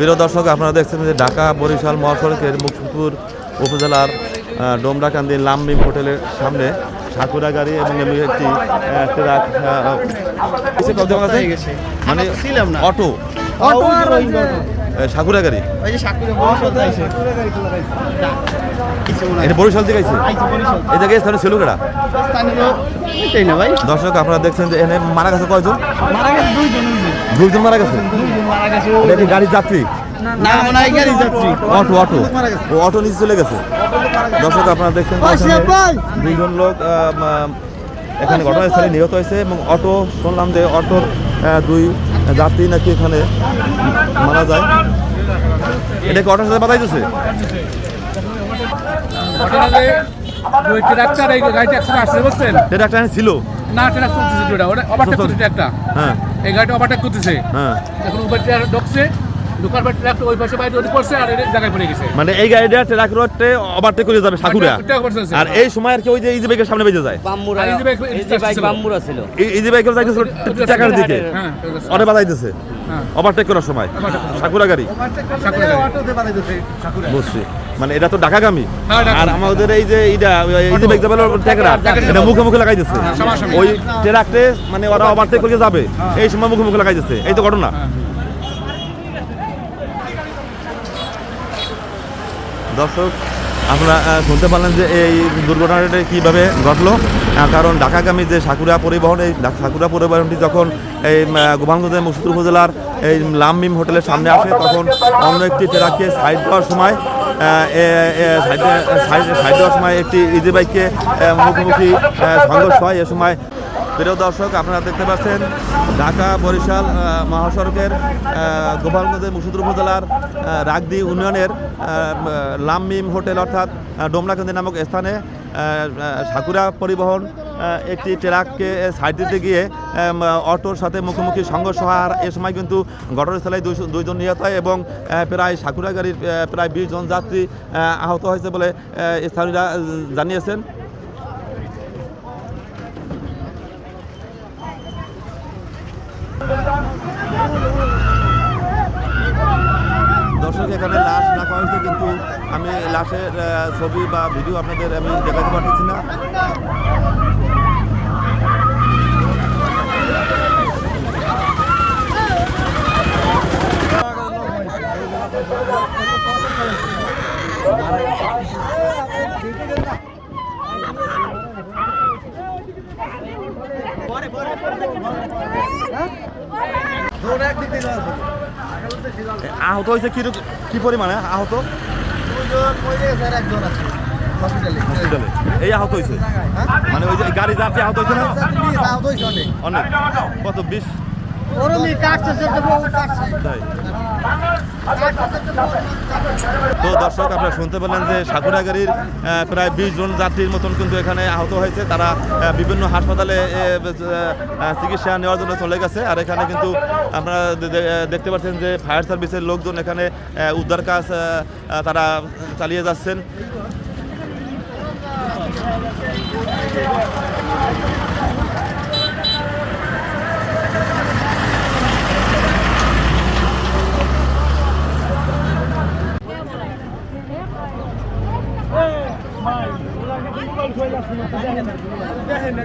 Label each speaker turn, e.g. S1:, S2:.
S1: প্রিয় দর্শক আপনারা দেখছেন যে ঢাকা বরিশাল মহাসড়কের মুকসুদপুর উপজেলার ডোমরাকান্দি লামবিম হোটেলের সামনে সাকুরা গাড়ি এবং একটি ট্রাক? মানে অটো।
S2: অটো
S1: সাকুরা গাড়ি। এটা বরিশাল থেকে আইছে? এই জায়গায় স্থানীয় ছিল কেডা। দর্শক আপনারা দেখছেন যে এখানে মারা গেছে কয়জন?
S2: মারা গেছে দুইজন।
S1: দুইজন মারা গেছে?
S2: মারা গেছে।
S1: এটা গাড়ির যাত্রী?
S2: না, মনে হয় গাড়ি যাত্রী।
S1: Auto auto. ও অটো নিচে চলে গেছে? দর্শক আপনারা দেখছেন। দুইজন লোক এখানে ঘটনাস্থলে নিহত হয়েছে এবং অটো শুনলাম যে অটোর দুই যাত্রী নাকি এখানে মারা যায়। এটা কি অটোর সাথে বাধাইতেছে
S3: ওই ট্রাক্টর এই গাড়িটা একসাথে আসছে বুঝছেন?
S1: এটা একটা ছিল?
S3: না ওটা ওভারটেক একটা।
S1: হ্যাঁ।
S3: এই গাড়িটা ওভারটেক করতেছে।
S1: হ্যাঁ।
S3: এখন উপর ট্রাক ঢুকছে ঢুকার পর ট্রাকটা ওই পাশে বাইরে পড়ছে আর এই জায়গায় পড়ে গেছে।
S1: মানে এই গাড়িটা ট্রাক রোডে ওভারটেক করে যাবে সাকুরা। আর এই সময় আর কি ওই যে ইজি বাইকের সামনে বেজে যায়।
S3: এই যে বাইক-
S4: বাম্বুরা ছিল।
S1: ইজি বাইকের যাইতেছিল টাকার দিকে।
S3: হ্যাঁ
S1: অনে বাজাইতেছে।
S3: হ্যাঁ।
S1: ওভারটেক করার সময়। সাকুরা গাড়ি।
S3: সাকুরা গাড়ি।
S1: বুঝছি। মানে এটা তো ঢাকাগামী।
S3: হ্যাঁ,
S1: আর আমাদের এই যে এটা এই যে ট্যাকরা এটা মুখে মুখে লাগাই দিচ্ছে ওই ট্রাকতে মানে ওরা ওভারটেক করে যাবে। এই সময় মুখে মুখে লাগাই দিচ্ছে এই তো ঘটনা।
S3: হ্যাঁ।
S1: দর্শক আপনারা শুনতে পারলেন যে এই দুর্ঘটনাটা কীভাবে ঘটলো? কারণ ঢাকাগামী যে সাকুরা পরিবহন, এই সাকুরা পরিবহনটি যখন এই গোপালগঞ্জের মুসুদুর উপজেলার এই লামমিম হোটেলের সামনে আসে, তখন অন্য একটি ট্রাককে সাইড দেওয়ার সময় সাইড দেওয়ার সময় একটি ইজি বাইককে মুখোমুখি সংঘর্ষ হয়। এ সময় প্রিয় দর্শক, আপনারা দেখতে পাচ্ছেন ঢাকা বরিশাল মহাসড়কের গোপালগঞ্জের মুসুদুর উপজেলার রাগদি ইউনিয়নের লামমিম হোটেল অর্থাৎ ডোমরাকান্দি নামক স্থানে সাকুরা পরিবহন একটি ট্রাককে সাইড দিতে গিয়ে অটোর সাথে মুখোমুখি সংঘর্ষ আর এ সময় কিন্তু ঘটনাস্থলে দুইজন নিহত হয় এবং প্রায় সাকুরা গাড়ির প্রায় বিশ জন যাত্রী আহত হয়েছে বলে স্থানীয়রা জানিয়েছেন দর্শক এখানে লাশ রাখা হয়েছে কিন্তু আমি লাশের ছবি বা ভিডিও আপনাদের আমি দেখাতে পারতেছি না। আহত হয়েছে কি কি পরিমাণে আহত?
S2: হসপিটালে।
S1: এই আহত হয়েছে? মানে ওই যে গাড়ি যাত্রী আহত হয়েছে না
S2: অনেক।
S1: কত বিশ?
S2: তো
S1: দর্শক, আপনারা শুনতে পেলেন যে সাকুরা গাড়ির প্রায় বিশ জন যাত্রীর মতন কিন্তু এখানে আহত হয়েছে। তারা বিভিন্ন হাসপাতালে চিকিৎসা নেওয়ার জন্য চলে গেছে। আর এখানে কিন্তু আপনারা দেখতে পাচ্ছেন যে ফায়ার সার্ভিসের লোকজন এখানে উদ্ধার কাজ তারা চালিয়ে যাচ্ছেন। দেখেন